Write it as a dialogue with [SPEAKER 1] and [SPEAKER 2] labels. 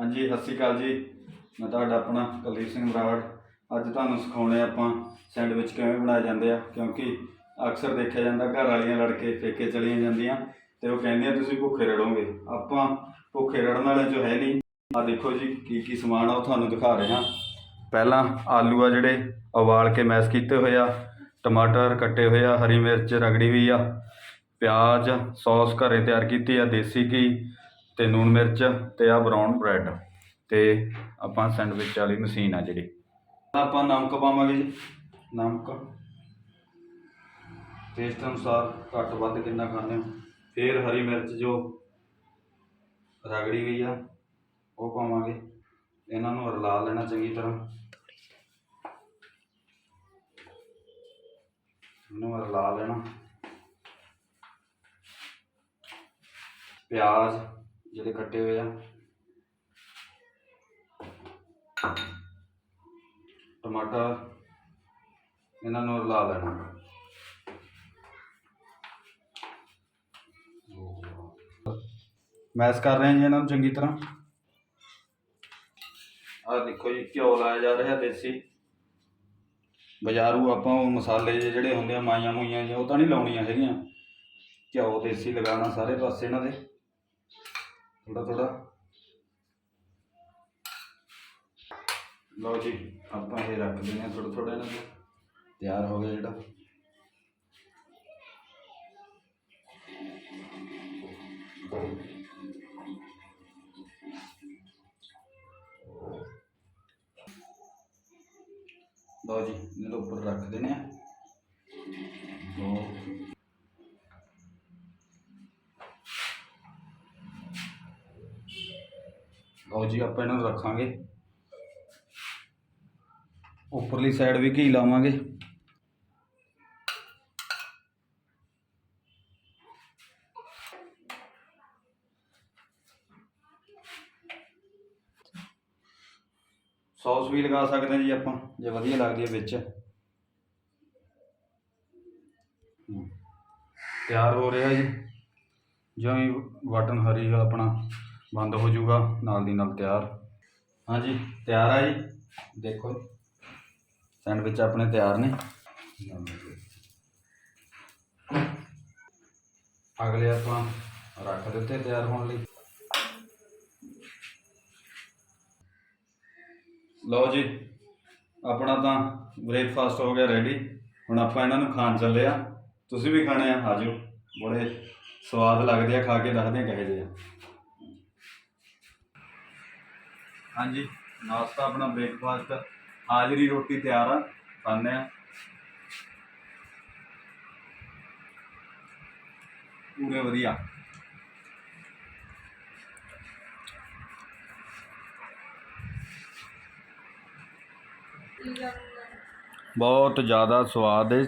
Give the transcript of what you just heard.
[SPEAKER 1] ਹਾਂਜੀ, ਸਤਿ ਸ਼੍ਰੀ ਅਕਾਲ ਜੀ। ਮੈਂ ਤੁਹਾਡਾ ਆਪਣਾ ਕੁਲਦੀਪ ਸਿੰਘ ਬਰਾੜ। ਅੱਜ ਤੁਹਾਨੂੰ ਸਿਖਾਉਣੇ ਆਪਾਂ ਸੈਂਡਵਿਚ ਕਿਵੇਂ ਬਣਾਏ ਜਾਂਦੇ ਆ, ਕਿਉਂਕਿ ਅਕਸਰ ਦੇਖਿਆ ਜਾਂਦਾ ਘਰ ਵਾਲੀਆਂ ਲੜ ਕੇ ਪੇਕੇ ਚਲੀਆਂ ਜਾਂਦੀਆਂ ਤੇ ਉਹ ਕਹਿੰਦੀਆਂ, ਤੁਸੀਂ ਭੁੱਖੇ ਰੜੋਗੇ। ਆਪਾਂ ਭੁੱਖੇ ਰੜਨ ਵਾਲੇ ਜੋ ਹੈ ਨਹੀਂ। ਆ ਦੇਖੋ ਜੀ, ਕੀ ਕੀ ਸਮਾਨ ਆ, ਉਹ ਤੁਹਾਨੂੰ ਦਿਖਾ ਰਹੇ ਹਾਂ। ਪਹਿਲਾਂ ਆਲੂ ਆ ਜਿਹੜੇ, ਉਬਾਲ ਕੇ ਮੈਸ਼ ਕੀਤੇ ਹੋਏ ਆ। ਟਮਾਟਰ ਕੱਟੇ ਹੋਏ ਆ, ਹਰੀ ਮਿਰਚ ਰਗੜੀ ਹੋਈ ਆ। ਪਿਆਜ਼, ਸੌਸ ਘਰੇ ਤਿਆਰ ਕੀਤੀ ਆ, ਦੇਸੀ ਘੀ। ਤੇ ਨੂਣ ਮਿਰਚ ਤੇ ਆ ਬਰਾਊਨ ਬ੍ਰੈਡ ਤੇ ਆਪਾਂ ਸੈਂਡਵਿਚ ਵਾਲੀ ਮਸ਼ੀਨ ਆ ਜਿਹੜੀ। ਆਪਾਂ ਨਮਕ ਪਾਵਾਂਗੇ ਜੀ, ਨਮਕ। ਟੇਸਟ ਅਨੁਸਾਰ ਘੱਟ ਵੱਧ ਕਿੰਨਾ ਖਾਂਦੇ ਹੋ। ਫਿਰ ਹਰੀ ਮਿਰਚ ਜੋ ਰਗੜੀ ਗਈ ਆ, ਉਹ ਪਾਵਾਂਗੇ। ਇਹਨਾਂ ਨੂੰ ਰਲਾ ਲੈਣਾ ਚੰਗੀ ਤਰ੍ਹਾਂ। ਇਹਨੂੰ ਰਲਾ ਲੈਣਾ। ਪਿਆਜ਼। ਜਿਹੜੇ ਕੱਟੇ ਹੋਏ ਆ। ਟਮਾਟਰ ਇਹਨਾਂ ਨੂੰ ਰਲਾ ਲੈਣਾ। ਮੈਸ਼ ਕਰ ਰਹੇ ਹਾਂ ਜੀ ਇਹਨਾਂ ਨੂੰ ਚੰਗੀ ਤਰ੍ਹਾਂ। ਆਹ ਦੇਖੋ ਜੀ, ਘਿਓ ਲਾਇਆ ਜਾ ਰਿਹਾ ਦੇਸੀ। ਬਜ਼ਾਰੂ ਆਪਾਂ ਉਹ ਮਸਾਲੇ ਜਿਹੜੇ ਹੁੰਦੇ ਆ, ਮਾਈਆਂ ਮੂਈਆਂ ਜੀ ਉਹ ਤਾਂ ਨਹੀਂ ਲਾਉਣੀਆਂ ਹੈਗੀਆਂ। ਘਿਓ ਦੇਸੀ ਲਗਾਉਣਾ ਸਾਰੇ ਪਾਸੇ ਇਹਨਾਂ ਦੇ। ਥੋੜਾ ਥੋੜਾ ਲਓ ਜੀ, ਆਪਾਂ ਇਹ ਰੱਖ ਦਿੰਦੇ ਹਾਂ ਥੋੜਾ ਥੋੜਾ ਇਹਨਾਂ ਨੂੰ ਤਿਆਰ ਹੋ ਗਿਆ ਜਿਹੜਾ। ਲਓ ਜੀ, ਇਹਨਾਂ ਨੂੰ ਉੱਪਰ ਰੱਖ ਦਿੰਦੇ ਹਾਂ। ਲਓ ਲਓ ਜੀ, ਆਪਾਂ ਇਹਨਾਂ ਨੂੰ ਰੱਖਾਂਗੇ। ਉੱਪਰਲੀ ਸਾਈਡ ਵੀ ਘੀ ਲਾਵਾਂਗੇ। ਸੌਸ ਵੀ ਲਗਾ ਸਕਦੇ ਹਾਂ ਜੀ ਆਪਾਂ, ਜੇ ਵਧੀਆ ਲੱਗਦੀ ਹੈ ਵਿੱਚ। ਤਿਆਰ ਹੋ ਰਿਹਾ ਜੀ। ਜਿਉਂ ਹੀ ਬਟਨ ਹਰੀ ਆਪਣਾ। ਬੰਦ ਹੋ ਜਾਊਗਾ, ਨਾਲ ਦੀ ਨਾਲ ਤਿਆਰ। ਹਾਂਜੀ, ਤਿਆਰ ਆ ਜੀ। ਦੇਖੋ ਸੈਂਡਵਿਚ ਆਪਣੇ ਤਿਆਰ ਨੇ। ਅਗਲੇ ਆਪਾਂ ਰੱਖ ਦਿੱਤੇ ਤਿਆਰ ਹੋਣ ਲਈ। ਲਓ ਜੀ, ਆਪਣਾ ਤਾਂ ਬ੍ਰੇਕਫਾਸਟ ਹੋ ਗਿਆ ਰੈਡੀ ਹੁਣ ਆਪਾਂ ਇਹਨਾਂ ਨੂੰ ਖਾਣ ਚੱਲੇ ਆ। ਤੁਸੀਂ ਵੀ ਖਾਣੇ ਆ ਆਜੋ ਬੜੇ ਸਵਾਦ ਲੱਗਦੇ ਆ, ਖਾ ਕੇ ਦੱਸਦੇ ਆ ਕਹੇ ਜਿਹੇ ਆ। ਹਾਂਜੀ ਨਾਸ਼ਤਾ ਆਪਣਾ ਬ੍ਰੇਕਫਾਸਟ ਹਾਜ਼ਰੀ ਰੋਟੀ ਤਿਆਰ ਆ ਖਾਂਦੇ ਆ। ਪੂਰੇ ਵਧੀਆ। ਬਹੁਤ ਜ਼ਿਆਦਾ ਸਵਾਦ ਹੈ